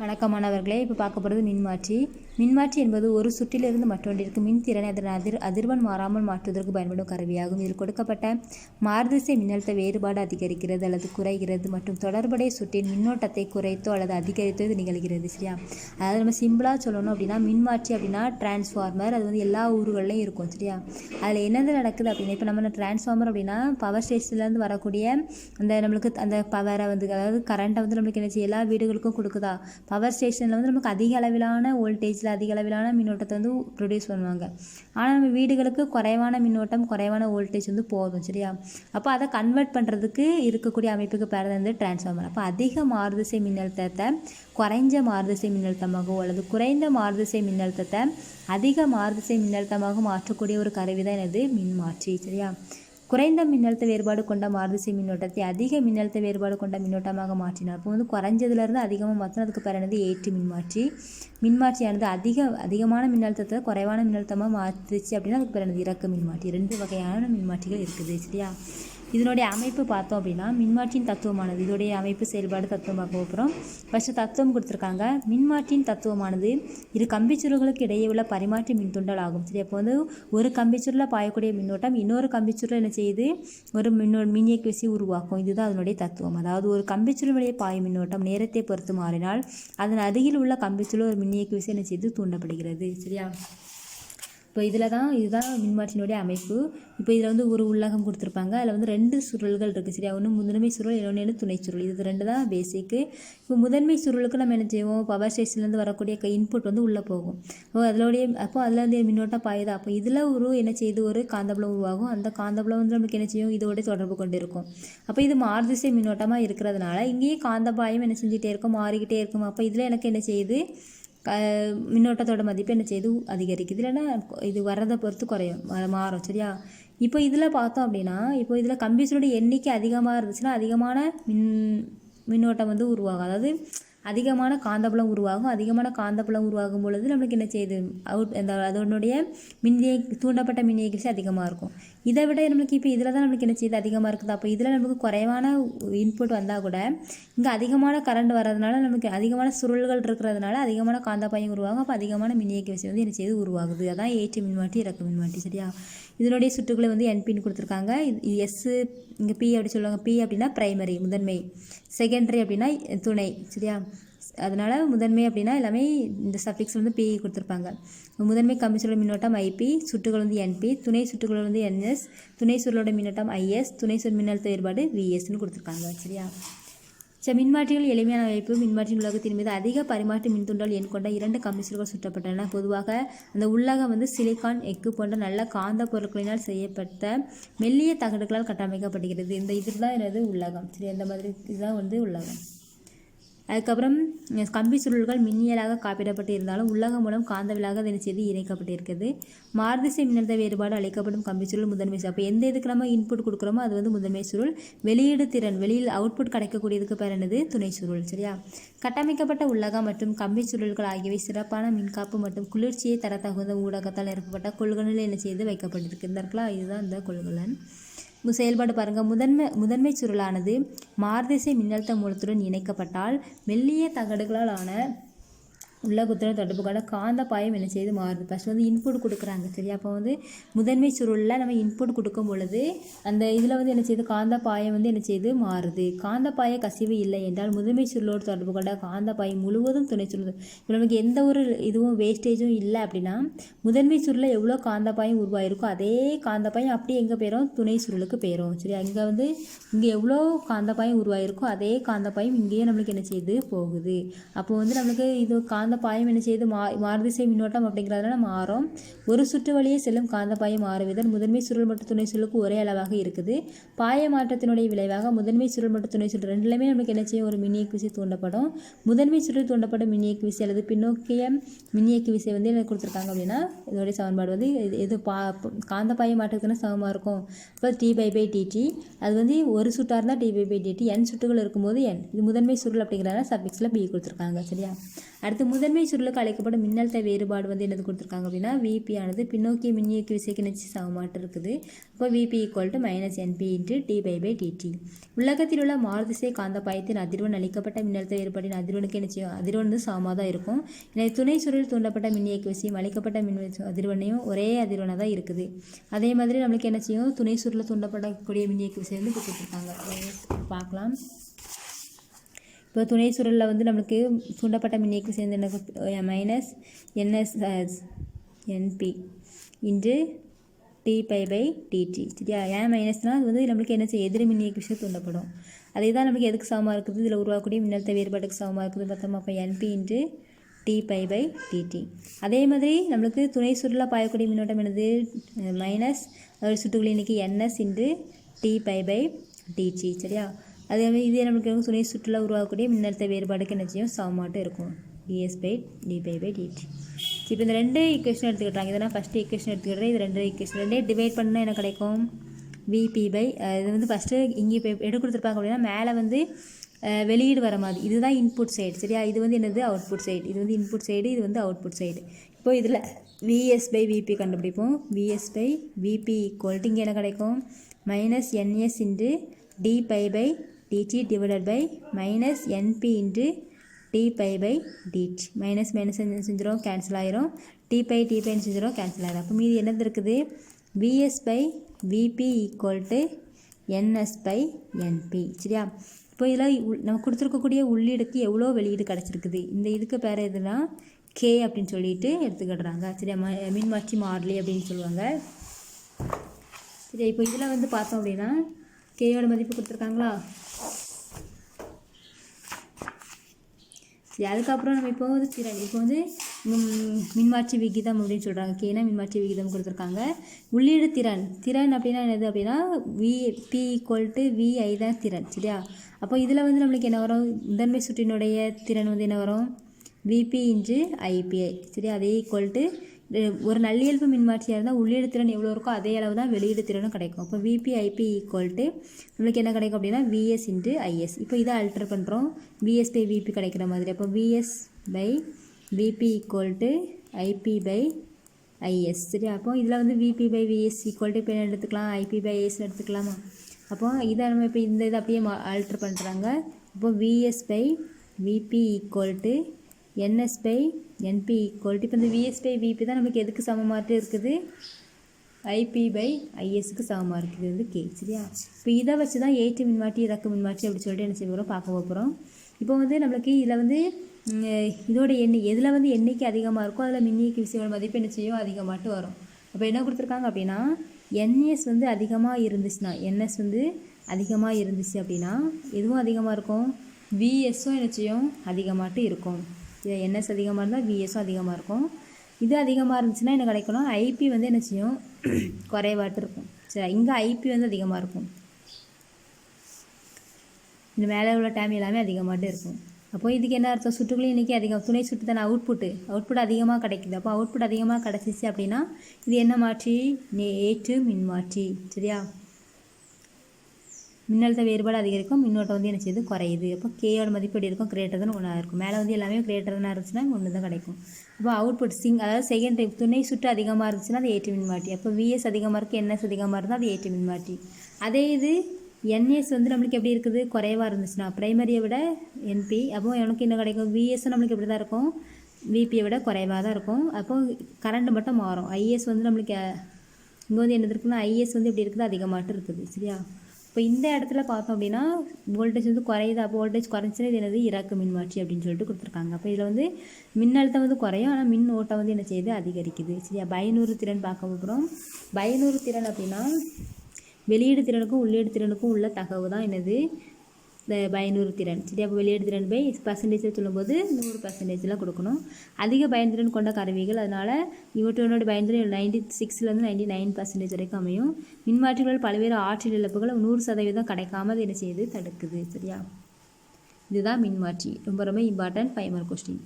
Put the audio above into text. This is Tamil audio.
வணக்கமானவர்களே இப்போ பார்க்க போகிறது மின்மாற்றி. மின்மாற்றி என்பது ஒரு சுற்றிலிருந்து மற்றொன்றிற்கு மின் திறனை அதன் அதிர் அதிர்வன் மாறாமல் மாற்றுவதற்கு பயன்படும் கருவியாகும். இதில் கொடுக்கப்பட்ட மாறுதிசை மின்னழுத்த வேறுபாடு அதிகரிக்கிறது அல்லது குறைகிறது மற்றும் தொடர்புடைய சுற்றின் மின்னோட்டத்தை குறைத்தோ அல்லது அதிகரித்தோ இது நிகழ்கிறது சரியா? அதாவது நம்ம சிம்பிளாக சொல்லணும் அப்படின்னா மின்மாற்றி அப்படின்னா டிரான்ஸ்ஃபார்மர். அது வந்து எல்லா ஊர்கள்லையும் இருக்கும் சரியா? அதில் என்னது நடக்குது அப்படின்னா இப்போ நம்ம டிரான்ஸ்ஃபார்மர் அப்படின்னா பவர் ஸ்டேஷன்லேருந்து வரக்கூடிய அந்த நம்மளுக்கு அந்த பவரை வந்து அதாவது கரண்ட்டை வந்து நம்மளுக்கு என்ன செய்ய எல்லா வீடுகளுக்கும் கொடுக்குதா? பவர் ஸ்டேஷனில் வந்து நமக்கு அதிக அளவிலான வோல்டேஜில் அதிக அளவிலான மின்னோட்டத்தை வந்து ப்ரொடியூஸ் பண்ணுவாங்க. ஆனால் நம்ம வீடுகளுக்கு குறைவான மின்னோட்டம் குறைவான வோல்டேஜ் வந்து போதும் சரியா? அப்போ அதை கன்வெர்ட் பண்ணுறதுக்கு இருக்கக்கூடிய அமைப்புக்கு பேர் வந்து டிரான்ஸ்ஃபார்மர் அப்போ அதிக மாறுதிசை மின்னழுத்தத்தை குறைஞ்ச மாறுதிசை மின்னழுத்தமாகவோ அல்லது குறைந்த மாறுதிசை மின்னழுத்தத்தை அதிக மாறுதிசை மின்னழுத்தமாக மாற்றக்கூடிய ஒரு கருவி தான் எனது மின்மாற்றி சரியா? குறைந்த மின்னழுத்த வேறுபாடு கொண்ட மாறுதிசை மின்னோட்டத்தை அதிக மின்னழுத்த வேறுபாடு கொண்ட மின்னோட்டமாக மாற்றினார். அப்போ வந்து குறைஞ்சதுலேருந்து அதிகமாக மாற்றினா அதுக்கு பேர் என்னது? மின்மாற்றி. மின்மாற்றியானது அதிக அதிகமான மின்னழுத்தத்தை குறைவான மின்னழுத்தமாக மாற்றுச்சு அப்படின்னா அதுக்கு பேர் என்னது? இறக்க மின்மாற்றி. ரெண்டு வகையான மின்மாற்றிகள் இருக்குது சரியா? இதனுடைய அமைப்பு பார்த்தோம் அப்படின்னா மின்மாற்றின் தத்துவமானது. இதோடைய அமைப்பு செயல்பாடு தத்துவம் பார்க்க போகிறோம் ஃபஸ்ட்டு தத்துவம் கொடுத்துருக்காங்க. மின்மாற்றின் தத்துவமானது இரு கம்பிச்சுருள்களுக்கு இடையே உள்ள பரிமாற்ற மின்துண்டல் ஆகும். சரி அப்போ வந்து ஒரு கம்பிச்சுருளில் பாயக்கூடிய மின்னோட்டம் இன்னொரு கம்பிச்சுருள் என்ன செய்யுது? ஒரு மின்னோ மின்னியக்கு விசை உருவாக்கும். இதுதான் அதனுடைய தத்துவம். அதாவது ஒரு கம்பிச்சுருளுடைய பாய மின்னோட்டம் நேரத்தை பொறுத்து மாறினால் அதன் அருகில் உள்ள கம்பிச்சுருள் ஒரு மின்னியக்கு விசை என்ன செய்து தூண்டப்படுகிறது. சரியா? இப்போ இதில் தான் இதுதான் மின்மாற்றினுடைய அமைப்பு. இப்போ இதில் வந்து ஒரு உள்ளகம் கொடுத்துருப்பாங்க. அதில் வந்து ரெண்டு சுருள்கள் இருக்குது சரியா? ஒன்று முதன்மை சுருள் இன்னொன்று துணை சுருள். இது ரெண்டு தான் பேசிக்கு இப்போ முதன்மை சுருளுக்கு நம்ம என்ன செய்வோம்? பவர் ஸ்டேஷன்லேருந்து வரக்கூடிய இன்புட் வந்து உள்ளே போகும். அப்போ அதோடைய அப்போ அதில் வந்து மின்னோட்டம் பாயுதா. அப்போ இதில் ஒரு என்ன செய்யுது ஒரு காந்தபுலம் உருவாகும். அந்த காந்தபுலம் வந்து நமக்கு என்ன செய்யும்? இதோட தொடர்பு கொண்டு இருக்கும் அப்போ இது மாறுதிசை மின்னோட்டமாக இருக்கிறதுனால இங்கேயே காந்தபாயம் என்ன செஞ்சுட்டே இருக்கும் மாறிக்கிட்டே இருக்கும். அப்போ இதில் எனக்கு என்ன செய்யுது? மின்னோட்டத்தோட மதிப்பு என்ன செய்யுது அதிகரிக்குது. இல்லைன்னா இது வர்றதை பொறுத்து குறையும். மாறும். சரியா? இப்போ இதில் பார்த்தோம் அப்படின்னா இப்போ இதில் கம்பிசனோட எண்ணிக்கை அதிகமாக இருந்துச்சுன்னா அதிகமான மின் மின்னோட்டம் வந்து உருவாகும். அதாவது அதிகமான காந்தப்புலம் உருவாகும். அதிகமான காந்தப்புலம் உருவாகும் பொழுது நம்மளுக்கு என்ன செய்யுது அவுட் அந்த அதனுடைய மின்னிய தூண்டப்பட்ட மின்னியக்கிச்சு அதிகமாக இருக்கும். இதை விட நம்மளுக்கு இப்போ இதில் தான் நம்மளுக்கு என்ன செய்யுது அதிகமாக இருக்குது. அப்போ இதில் நமக்கு குறைவான இன்புட் வந்தால் கூட இங்கே அதிகமான கரண்ட் வர்றதுனால நமக்கு அதிகமான சுருள்கள் இருக்கிறதுனால அதிகமான காந்தப்பாயம் உருவாகும். அப்போ அதிகமான மின்னியக்கு விஷயம் வந்து என்ன செய்யுது உருவாகுது. அதான் ஏற்று மின்மாட்டி இறக்கு மின்மாட்டி சரியா? இதனுடைய சுற்றுகளை வந்து என்பின்னு கொடுத்துருக்காங்க. இது எஸ்ஸு இங்கே பி அப்படி சொல்லுவாங்க. பி அப்படின்னா ப்ரைமரி முதன்மை. செகண்டரி அப்படின்னா துணை சரியா? அதனால் முதன்மை அப்படின்னா எல்லாமே இந்த சஃபிக்ஸ் வந்து பி கொடுத்துருப்பாங்க. முதன்மை கம்பிச்சொல்ல மின்னோட்டம் ஐபி சுற்றுகள் வந்து என்பி துணை சுற்றுகள் வந்து என்எஸ் துணை சுருளோட மின்னோட்டம் ஐஎஸ் துணை சுர் மின்னழுத்த வேறுபாடு விஎஸ்ன்னு கொடுத்துருக்காங்க சரியா? சில மின்மாற்றிகள் எளிமையான அமைப்பு. மின்மாற்றியின் உலகத்தின் மீது அதிக பரிமாற்று மின்துண்டல் எண் கொண்ட இரண்டு கம்பிசுகள் சுற்றப்பட்டன. பொதுவாக அந்த உள்ளகம் வந்து சிலிக்கான் எக்கு போன்ற நல்ல காந்த பொருட்களினால் செய்யப்பட்ட மெல்லிய தகடுகளால் கட்டமைக்கப்படுகிறது. இந்த இதுதான் எனது உள்ளகம். சரி அந்த மாதிரி இதுதான் வந்து உள்ளகம். அதுக்கப்புறம் கம்பி சுருள்கள் மின்னியலாக காப்பிடப்பட்டு இருந்தாலும் உள்ளகம் மூலம் காந்தவிலாக அதனை செய்து இணைக்கப்பட்டிருக்கிறது. மாறுதிசை மின்னழுத்த வேறுபாடு அளிக்கப்படும் கம்பி சுருள் முதன்மை அப்போ எந்த இதுக்கு நம்ம இன்புட் கொடுக்குறோமோ அது வந்து முதன்மை சுருள். வெளியீடு திறன் வெளியில் அவுட்புட் கிடைக்கக்கூடியதுக்கு பேர் என்னது? துணை சுருள் சரியா? கட்டமைக்கப்பட்ட உள்ளகம் மற்றும் கம்பி சுருள்கள் ஆகியவை சிறப்பான மின்காப்பு மற்றும் குளிர்ச்சியை தர தகுந்த ஊடகத்தால் நிரப்பப்பட்ட கொள்கலனில் என்ன செய்து வைக்கப்பட்டிருக்கு இந்த இதுதான் இந்த கொள்கலன். செயல்பாடு பாருங்கள் முதன்மை முதன்மை சுருளானது மார்திசை மின்னழுத்த மூலத்துடன் இணைக்கப்பட்டால் மெல்லிய தகடுகளால் ஆன தொடர்பு தொடர்புக்கான காந்த பாயம் என்ன செய்து மாறுது? ஃபஸ்ட் வந்து இன்புட் கொடுக்குறாங்க சரி அப்போ வந்து முதன்மை சுருளில் நம்ம இன்புட் கொடுக்கும் பொழுது அந்த இதில் வந்து என்ன செய்யுது காந்த பாயம் வந்து என்ன செய்யுது மாறுது. காந்த பாய கசிவு இல்லை என்றால் முதன்மை சுருளோடு தொடர்பு கொண்ட காந்த பாயம் முழுவதும் துணை சுருள் இப்போ நமக்கு எந்த ஒரு இதுவும் வேஸ்டேஜும் இல்லை அப்படின்னா முதன்மை சுருளில் எவ்வளோ காந்த பாயம் உருவாயிருக்கோ அதே காந்த பாயம் அப்படியே எங்கே போயிடும் துணை சுருளுக்கு போயிடும் சரி அங்கே வந்து இங்கே எவ்வளோ காந்த பாயம் உருவாயிருக்கோ அதே காந்த பாயம் இங்கேயே நம்மளுக்கு என்ன செய்யுது போகுது. அப்போ வந்து நம்மளுக்கு இது காந்த காந்த பாயம் என்ன செய்து மா மாறுதிசை மின்னோட்டம் அப்படிங்கிறதுனால மாறும் ஒரு சுற்று வழியே செல்லும் காந்த பாயம் மாறுவதன் முதன்மை சுருள் மற்றும் துணை சுருளுக்கு ஒரே அளவாக இருக்குது. பாய மாற்றத்தினுடைய விளைவாக முதன்மை சுருள் மற்றும் துணை சுருள் ரெண்டுலையுமே நமக்கு என்ன செய்யும்? ஒரு மின்னியக்கு விசை தூண்டப்படும். முதன்மை சுருள் தூண்டப்படும் மின்னியக்கு விசை அல்லது பின்னோக்கிய மின்னியக்கு விசை வந்து என்ன கொடுத்துருக்காங்க அப்படின்னா இதோடைய சமன்பாடு வந்து இது பா காந்த பாய சமமாக இருக்கும். இப்போ டி பை பை டிடி அது வந்து ஒரு சுட்டாக இருந்தால் d phi by dt N சுட்டுகள் இருக்கும்போது என் இது முதன்மை சுருள் அப்படிங்கிறத சப்ஜெக்ட்ஸில் பி கொடுத்துருக்காங்க. சரியா? அடுத்து முதன்மை சுருளுக்கு அழைக்கப்படும் மின்னழுத்த வேறுபாடு வந்து என்னது கொடுத்துருக்காங்க அப்படின்னா விபி ஆனது பின்னோக்கிய மின்னியக்கு விசைக்கு நிச்சய சமமாட்டு இருக்குது. இப்போ VP equal to minus NP into d phi by dt உலகத்தில் உள்ள மாறுதிசை காந்த பாயத்தின் அளிக்கப்பட்ட மின்னழுத்த வேறுபாட்டின் அதிர்வனுக்கு நிச்சயம் அதிர்வன் வந்து சமமாக தான் இருக்கும். எனவே துணை சுருளில் தூண்டப்பட்ட மின்னியக்கு விசையும் அளிக்கப்பட்ட மின் அதிர்வனையும் ஒரே அதிர்வனாக தான் இருக்குது. அதே மாதிரி நம்மளுக்கு என்ன செய்யும்? துணை சுருளில் தூண்டப்படக்கூடிய மின்னியக்கு விசை வந்து கொடுத்துருக்காங்க. பார்க்கலாம். இப்போ துணை சுருளில் வந்து நம்மளுக்கு சுண்டப்பட்ட மின்னியக்கு சேர்ந்து என்ன minus NS NP into d phi by dt சரியா? ஏன் மைனஸ்னால் அது வந்து நம்மளுக்கு என்ன செய்யும்? எதிர் மின்னியக்கு விஷயம் தூண்டப்படும். அதே தான் நமக்கு எதுக்கு சமமாக இருக்குது? இதில் உருவாக்கக்கூடிய மின்னழுத்த வேறுபாட்டுக்கு சமமாக இருக்குது? பார்த்தோம்? அப்போ NP into d by by DD அதே மாதிரி நம்மளுக்கு துணை சுருளாக பாயக்கூடிய மின்னோட்டம் என்னது? மைனஸ் அதோட சுட்டுக்குள்ள இன்றைக்கி என்எஸ் இன்று டி பை பை டிஜி சரியா? அதே மாதிரி இதே நம்மளுக்கு வந்து துணை சுற்றுலா உருவாக்கக்கூடிய மின்னழுத்த வேறுபாடுக்கு என்ன செய்யும்? சமமாட்டம் இருக்கும். DS by d phi by dt இப்போ இந்த ரெண்டு ஈக்குவேஷன் எடுத்துக்கிட்டாங்க. இதெல்லாம் ஃபஸ்ட்டு ஈக்குவேஷன் எடுத்துக்கிட்டேன் இது ரெண்டு ஈக்குவேஷன் ரெண்டே டிவைட் பண்ணால் என்ன கிடைக்கும்? விபி பை இது வந்து ஃபஸ்ட்டு இங்கே இப்போ எடுத்து கொடுத்துருப்பாங்க அப்படின்னா மேலே வந்து வெளியீடு வர மாதிரி. இதுதான் இன்புட் சைடு சரியா? இது வந்து என்னது? அவுட்புட் சைடு இது வந்து இன்புட் சைடு இது வந்து அவுட்புட் சைடு இப்போ இதில் விஎஸ் பை விபி கண்டுபிடிப்போம். VS by VP equal to இங்கே என்ன கிடைக்கும்? Minus NS into d phi by dt divided by minus NP into d phi by dt minus minus என்ன செஞ்சிடும் கேன்சல் ஆயிரும். டி பை டி பைன்னு செஞ்சிடும் கேன்சல் ஆயிரும். அப்போ மீதி என்னது இருக்குது? VS by VP equal to NS by NP சரியா? இப்போ இதில் நம்ம கொடுத்துருக்கக்கூடிய உள்ளீடுக்கு எவ்வளோ வெளியீடு கிடச்சிருக்குது? இந்த இதுக்கு பேர் எதுனா கே அப்படின்னு சொல்லிட்டு எடுத்துக்கிடுறாங்க. சரியா? ம மின்மாற்றி மாறலி அப்படின்னு சொல்லுவாங்க. சரி இப்போ இதில் வந்து பார்த்தோம் அப்படின்னா கேயோட மதிப்பு கொடுத்துருக்காங்களா? சரி அதுக்கப்புறம் நம்ம இப்போ வந்து திறன் இப்போ வந்து மின்மாற்றி விகிதம் அப்படின்னு சொல்கிறாங்க கேனா மின்மாற்றி விகிதம் கொடுத்துருக்காங்க. உள்ளீடு திறன். திறன் அப்படின்னா என்னது அப்படின்னா V P equal to VI தான் திறன் சரியா? அப்போ இதில் வந்து நம்மளுக்கு என்ன வரும்? முதன்மை சுற்றினுடைய திறன் வந்து என்ன வரும்? விபி இன்ட்டு ஐபிஐ சரி அதே ஈக்குவல் டு ஒரு நல்லியல்பு மின்மாற்றியாக இருந்தால் உள்ளீடு திறன் எவ்வளோ இருக்கோ அதே அளவு தான் வெளியீடு திறனும் கிடைக்கும். அப்போ விபிஐபி ஈக்குவல் டு நம்மளுக்கு என்ன கிடைக்கும் அப்படின்னா விஎஸ் இன்ட்டு ஐஎஸ் இப்போ இதை அல்டர் பண்ணுறோம் விஎஸ் பை விபி கிடைக்கிற மாதிரி. அப்போ VS by VP equal to IP by IS சரி அப்போ இதில் வந்து VP by VS equal to இப்போ என்ன எடுத்துக்கலாம்? ஐபி பை ஐஎஸ் எடுத்துக்கலாமா? அப்போ இதை நம்ம இப்போ இந்த இதை அப்படியே ஆல்ட்ரு பண்ணுறாங்க இப்போ VS by VP equal to NS by NP equal இப்போ இந்த விஎஸ் பை விபி தான் நமக்கு எதுக்கு சமமாகிட்டே இருக்குது? ஐபி பை ஐஎஸ்க்கு சமமாக இருக்குது வந்து கே சரியா? இப்போ இதை வச்சு தான் எயிட்டு மின்மாட்டி இறக்கு மின்மாட்டி அப்படி சொல்லிட்டு என்ன செய்ய போகிறோம் பார்க்க போகிறோம் இப்போ வந்து நம்மளுக்கு இதில் வந்து இதோட எண்ணெய் எதில் வந்து எண்ணிக்கை அதிகமாக இருக்கோ அதில் மின்னியக்கு விசையோட மதிப்பு என்ன செய்யும்? அதிகமாகட்டு வரும். அப்போ என்ன கொடுத்துருக்காங்க அப்படின்னா என்எஸ் வந்து அதிகமாக இருந்துச்சுன்னா என்எஸ் வந்து அதிகமாக இருந்துச்சு அப்படின்னா எதுவும் அதிகமாக இருக்கும்? விஎஸ்ஸும் என்ன செய்யும்? அதிகமாகட்டு இருக்கும். என்எஸ் அதிகமாக இருந்தால் விஎஸும் அதிகமாக இருக்கும். இது அதிகமாக இருந்துச்சுன்னா என்ன கிடைக்கணும் ஐபி வந்து என்ன செய்யும்? குறைவாட்டு இருக்கும். சரி இங்கே ஐபி வந்து அதிகமாக இருக்கும். இந்த மேலே உள்ள டைம் எல்லாமே அதிகமாட்டு இருக்கும். அப்போ இதுக்கு என்ன அர்த்தம்? சுற்றுகளின் இன்றைக்கி அதிகம் துணை சுற்று தானே அவுட்புட்டு அவுட்புட் அதிகமாக கிடைக்குது. அப்போ அவுட்புட் அதிகமாக கிடச்சிச்சு அப்படின்னா இது என்ன மாற்றி? நே- ஏற்று மின்மாற்றி. சரியா? மின்னழுத்த வேறுபாடு அதிகரிக்கும் மின்னோட்டம் வந்து என்ன செய்யுது? குறையுது. அப்போ கேயோட மதிப்பு எப்படி இருக்கும்? கிரேட்டர் தான் ஒன்றா இருக்கும். மேலே வந்து எல்லாமே கிரேட்டர் தான் இருந்துச்சுன்னா ஒன்று தான் கிடைக்கும். அப்போ அவுட்புட் சிங் அதாவது செகண்ட் டைப் துணை சுற்று அதிகமாக இருந்துச்சுன்னா அது ஏடி மின்மாட்டி அப்போ விஎஸ் அதிகமாக இருக்குது என்எஸ் அதிகமாக இருந்தால் அது ஏடி மின்மாட்டி அதே இது என்எஸ் வந்து நம்மளுக்கு எப்படி இருக்குது? குறைவாக இருந்துச்சுன்னா ப்ரைமரியை விட என்பி அப்போ எனக்கு என்ன கிடைக்கும்? விஎஸ் நம்மளுக்கு எப்படி தான் இருக்கும் விபியை விட குறைவாக தான் இருக்கும். அப்போ கரண்ட் மட்டும் மாறும். ஐஎஸ் வந்து நம்மளுக்கு இங்கே வந்து என்னது இருக்குன்னா ஐஎஸ் வந்து எப்படி இருக்குது அதிகமாகட்டும் இருக்குது. சரியா? இப்போ இந்த இடத்துல பார்த்தோம் அப்படின்னா வோல்டேஜ் வந்து குறையுது. அப்போ வோல்டேஜ் குறைஞ்சினா இது என்னது? இறக்கு மின்மாற்றி அப்படின்னு சொல்லிட்டு கொடுத்துருக்காங்க. அப்போ இதில் வந்து மின்னழுத்தம் வந்து குறையும். ஆனால் மின் ஓட்டம் வந்து என்ன செய்யுது? அதிகரிக்குது. சரியா? பயனூறு திறன் பார்க்க போகிறோம். பயனூறு திறன் அப்படின்னா வெளியீடு திறனுக்கும் உள்ளீடு திறனுக்கும் உள்ள தகவு தான் என்னது? இந்த பயனுறுத்திறன் திறன். சரி அப்போ வெளியீடு திறன் பை பர்சன்டேஜ் சொல்லும்போது நூறு பர்சன்டேஜில் கொடுக்கணும். அதிக பயன்திறன் கொண்ட கருவிகள் அதனால் இவற்றோட பயன்திறன் நைன்டி சிக்ஸ்லேருந்து நைன்டி நைன் பர்சன்டேஜ் வரைக்கும் அமையும். மின்மாற்றிகள் பல்வேறு ஆற்றல் இழப்புகள் நூறு சதவீதம் கிடைக்காம அது என்ன செய்யுது? தடுக்குது. சரியா? இதுதான் மின்மாற்றி. ரொம்ப ரொம்ப இம்பார்ட்டன்ட் ஃபைவ் மார்க் கொஸ்டின்